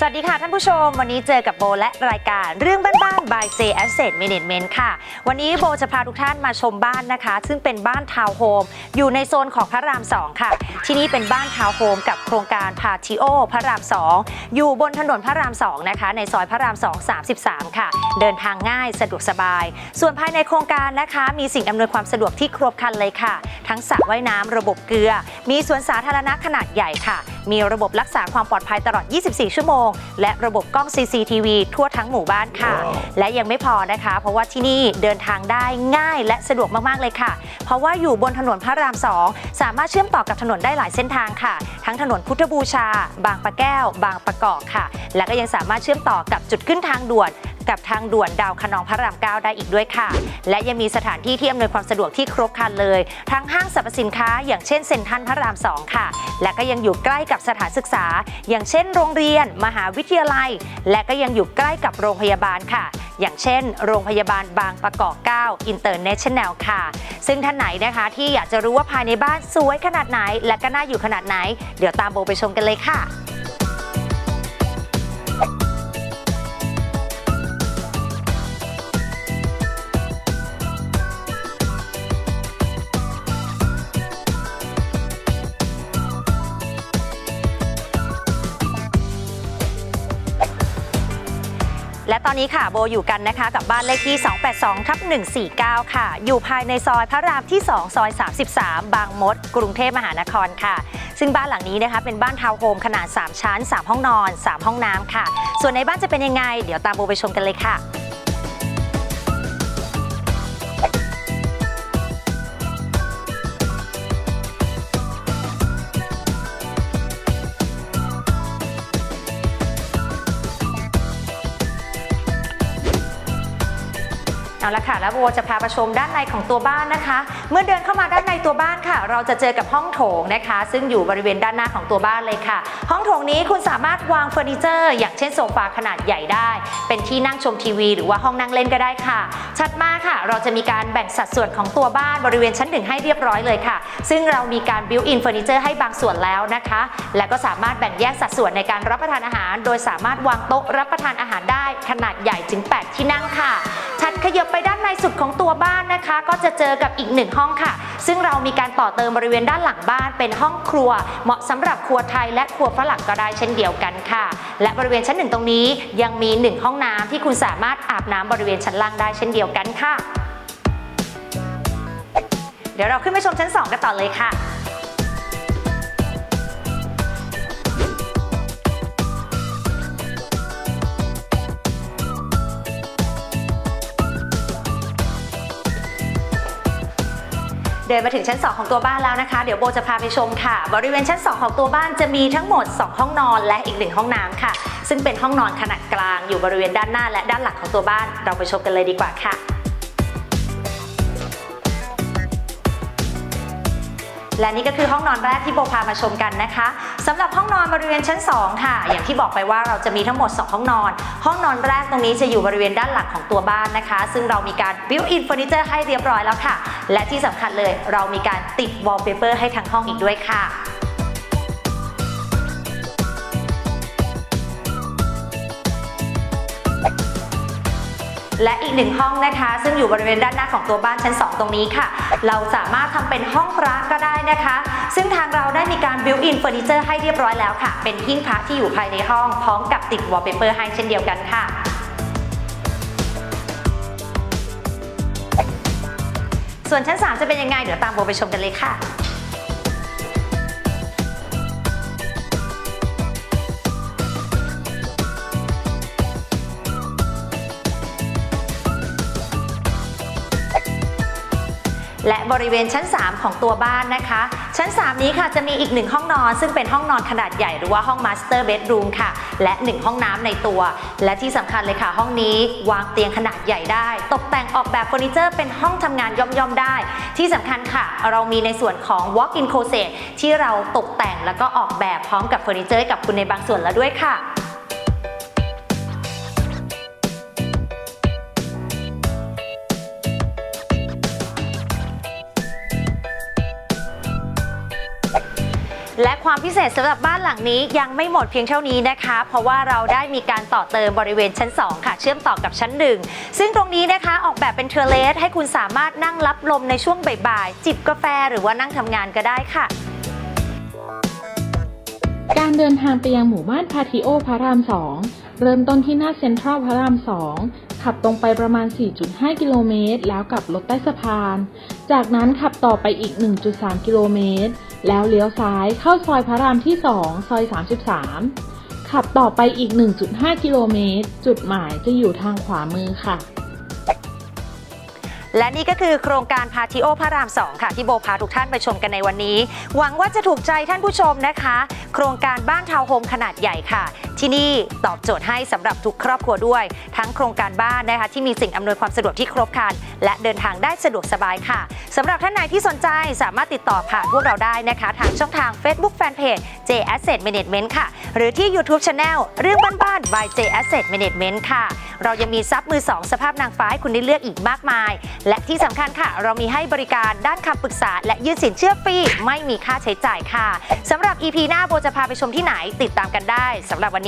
สวัสดีค่ะท่านผู้ชม วันนี้เจอกับโบและรายการเรื่องบ้านๆ by J Asset Management ค่ะ วันนี้โบจะพาทุกท่านมาชมบ้านนะคะ ซึ่งเป็นบ้านทาวน์โฮมอยู่ในโซนของพระราม 2 ค่ะ ที่นี่เป็นบ้านทาวน์โฮมกับโครงการพาทิโอพระราม 2 อยู่บนถนนพระราม 2 นะคะ ในซอยพระราม 2 33 ค่ะ เดินทางง่ายสะดวกสบาย ส่วนภายในโครงการนะคะ มีสิ่งอำนวยความสะดวกที่ครบครันเลยค่ะ ทั้งสระว่ายน้ำระบบเกลือ มีสวนสาธารณะขนาดใหญ่ค่ะมีระบบรักษาความปลอดภัยตลอด 24 ชั่วโมง และระบบกล้อง CCTV ทั่วทั้งหมู่บ้านค่ะ และยังไม่พอนะคะ เพราะว่าที่นี่เดินทางได้ง่ายและสะดวกมากๆเลยค่ะ เพราะว่าอยู่บนถนนพระราม 2 สามารถเชื่อมต่อกับถนนได้หลายเส้นทางค่ะ ทั้งถนนพุทธบูชา บางปะแก้ว บางประกอบค่ะ และก็ยังสามารถเชื่อมต่อกับจุดขึ้นทางด่วน กับทางด่วนดาวคนองพระราม 9 ได้อีกด้วยค่ะ และยังมีสถานที่ที่อำนวยความสะดวกที่ครบครันเลย ทั้งห้างสรรพสินค้า อย่างเช่นเซ็นทรัลพระราม 2 ค่ะ และก็ยังอยู่ใกล้กับสถานศึกษา อย่างเช่นโรงเรียน มหาวิทยาลัย และก็ยังอยู่ใกล้กับโรงพยาบาลค่ะอย่างเช่น โรงพยาบาลบางประกอบ 9 International ค่ะ ซึ่งท่านไหนนะคะที่อยากจะรู้ว่าภายในบ้านสวยขนาดไหน และก็น่าอยู่ขนาดไหน เดี๋ยวตามโบไปชมกันเลยค่ะ และตอนนี้ค่ะโบอยู่กันนะคะกับบ้านเลขที่ 282ทับ149 ค่ะ อยู่ภายในซอยพระรามที่ 2 ซอย 33 บางมด กรุงเทพมหานครค่ะ ซึ่งบ้านหลังนี้นะคะเป็นบ้านทาวน์โฮมขนาด 3 ชั้น 3 ห้องนอน 3 ห้องน้ำค่ะ ส่วนในบ้านจะเป็นยังไง เดี๋ยวตามโบไปชมกันเลยค่ะ เอาละค่ะแล้วโบจะพาไปชมด้านในของตัวบ้านนะคะ เมื่อเดินเข้ามาด้านในตัวบ้านค่ะ เราจะเจอกับห้องโถงนะคะ ซึ่งอยู่บริเวณด้านหน้าของตัวบ้านเลยค่ะ ห้องโถงนี้คุณสามารถวางเฟอร์นิเจอร์ อย่างเช่นโซฟาขนาดใหญ่ได้ เป็นที่นั่งชมทีวี หรือว่าห้องนั่งเล่นก็ได้ค่ะ ชัดมากค่ะ เราจะมีการแบ่งสัดส่วนของตัวบ้านบริเวณชั้นหนึ่งให้เรียบร้อยเลยค่ะ ซึ่งเรามีการบิวอินเฟอร์นิเจอร์ให้บางส่วนแล้วนะคะ และก็สามารถแบ่งแยกสัดส่วนในการรับประทานอาหาร โดยสามารถวางโต๊ะรับประทานอาหารได้ขนาดใหญ่ถึง 8 ที่นั่งค่ะถัดขยับไปด้านในสุดของตัวบ้านนะคะ ก็จะเจอกับอีกหนึ่งห้องค่ะ ซึ่งเรามีการต่อเติมบริเวณด้านหลังบ้าน เป็นห้องครัว เหมาะสำหรับครัวไทยและครัวฝรั่งก็ได้เช่นเดียวกันค่ะ และบริเวณชั้นหนึ่งตรงนี้ยังมีหนึ่งห้องน้ำที่คุณสามารถอาบน้ำบริเวณชั้นล่างได้เช่นเดียวกันค่ะ เดี๋ยวเราขึ้นไปชมชั้น 2 กันต่อเลยค่ะ เดินมาถึงชั้น 2 ของตัวบ้านแล้วนะคะ เดี๋ยวโบจะพาไปชมค่ะ บริเวณชั้น 2 ของตัวบ้านจะมีทั้งหมด 2 ห้องนอนและอีกหนึ่งห้องน้ำค่ะ ซึ่งเป็นห้องนอนขนาดกลางอยู่บริเวณด้านหน้าและด้านหลังของตัวบ้าน เราไปชมกันเลยดีกว่าค่ะ และนี่ก็คือห้องนอนแรกที่โบพามาชมกันนะคะสำหรับห้องนอนบริเวณชั้น 2 ค่ะ อย่างที่บอกไปว่าเราจะมีทั้งหมด 2 ห้องนอน ห้องนอนแรกตรงนี้จะอยู่บริเวณด้านหลังของตัวบ้านนะคะ ซึ่งเรามีการ built in furniture ให้เรียบร้อยแล้วค่ะ และที่สำคัญเลยเรามีการติด wallpaper ให้ทั้งห้องอีกด้วยค่ะ และอีกหนึ่งห้องนะคะ ซึ่งอยู่บริเวณด้านหน้าของตัวบ้านชั้น 2 ตรงนี้ค่ะ เราสามารถทำเป็นห้องพระก็ได้นะคะ ซึ่งทางเราได้มีการ built in furniture ให้เรียบร้อยแล้วค่ะ เป็นหิ้งพระที่อยู่ภายในห้อง พร้อมกับติด wallpaper ให้เช่นเดียวกันค่ะส่วนชั้น 3 จะเป็นยังไง เดี๋ยวตามโบไปชมกันเลยค่ะ และบริเวณชั้น 3 ของตัวบ้านนะคะ ชั้น 3 นี้ค่ะจะมีอีกหนึ่งห้องนอน ซึ่งเป็นห้องนอนขนาดใหญ่หรือว่าห้อง Master Bedroom ค่ะ และ 1 ห้องน้ำในตัว และที่สำคัญเลยค่ะ ห้องนี้วางเตียงขนาดใหญ่ได้ ตกแต่งออกแบบเฟอร์นิเจอร์เป็นห้องทำงานย่อมๆได้ ที่สำคัญค่ะ เรามีในส่วนของ Walk-in Closet ที่เราตกแต่งแล้วก็ออกแบบพร้อมกับเฟอร์นิเจอร์กับคุณในบางส่วนแล้วด้วยค่ะ และความพิเศษสำหรับบ้านหลังนี้ยังไม่หมดเพียงเท่านี้นะคะ เพราะว่าเราได้มีการต่อเติมบริเวณชั้น 2 ค่ะ เชื่อมต่อกับชั้น 1 ซึ่งตรงนี้นะคะออกแบบเป็นเทอเลสให้คุณสามารถนั่งรับลมในช่วงบ่ายๆ จิบกาแฟหรือว่านั่งทำงานก็ได้ค่ะ การเดินทางไปยังหมู่บ้านพาทิโอพระราม2เริ่มต้นที่หน้าเซ็นทรัลพระราม2ขับตรงไปประมาณ 4.5 กิโลเมตร แล้วกลับรถใต้สะพาน จากนั้นขับต่อไปอีก 1.3 กิโลเมตร แล้วเลี้ยวซ้ายเข้าซอยพระรามที่ 2 ซอย 33 ขับต่อไปอีก 1.5 กิโลเมตร จุดหมายจะอยู่ทางขวามือค่ะ และนี่ก็คือโครงการพาทิโอพระราม 2 ค่ะที่โบพาทุกท่านไปชมกันในวันนี้ หวังว่าจะถูกใจท่านผู้ชมนะคะ โครงการบ้านทาวน์โฮมขนาดใหญ่ค่ะ ที่นี่ตอบโจทย์ให้สำหรับทุกครอบครัวด้วย ทั้งโครงการบ้านนะคะที่มีสิ่งอำนวยความสะดวกที่ครบครัน และเดินทางได้สะดวกสบายค่ะสำหรับท่านไหนที่สนใจสามารถติดต่อผ่านพวกเราได้นะคะ ทางช่องทาง Facebook Fanpage J Asset Management ค่ะ หรือที่ YouTube Channel เรื่องบ้านๆ by J Asset Management ค่ะ เรายังมีซับมือ 2 สภาพนางฟ้าให้คุณได้เลือกอีกมากมาย และที่สำคัญค่ะ เรามีให้บริการด้านคำปรึกษา และยืดสินเชื่อฟรีไม่มีค่าใช้จ่ายค่ะสำหรับ EP หน้าโบจะพาไปชมที่ไหนติดตามกันได้สำหรับวันนี้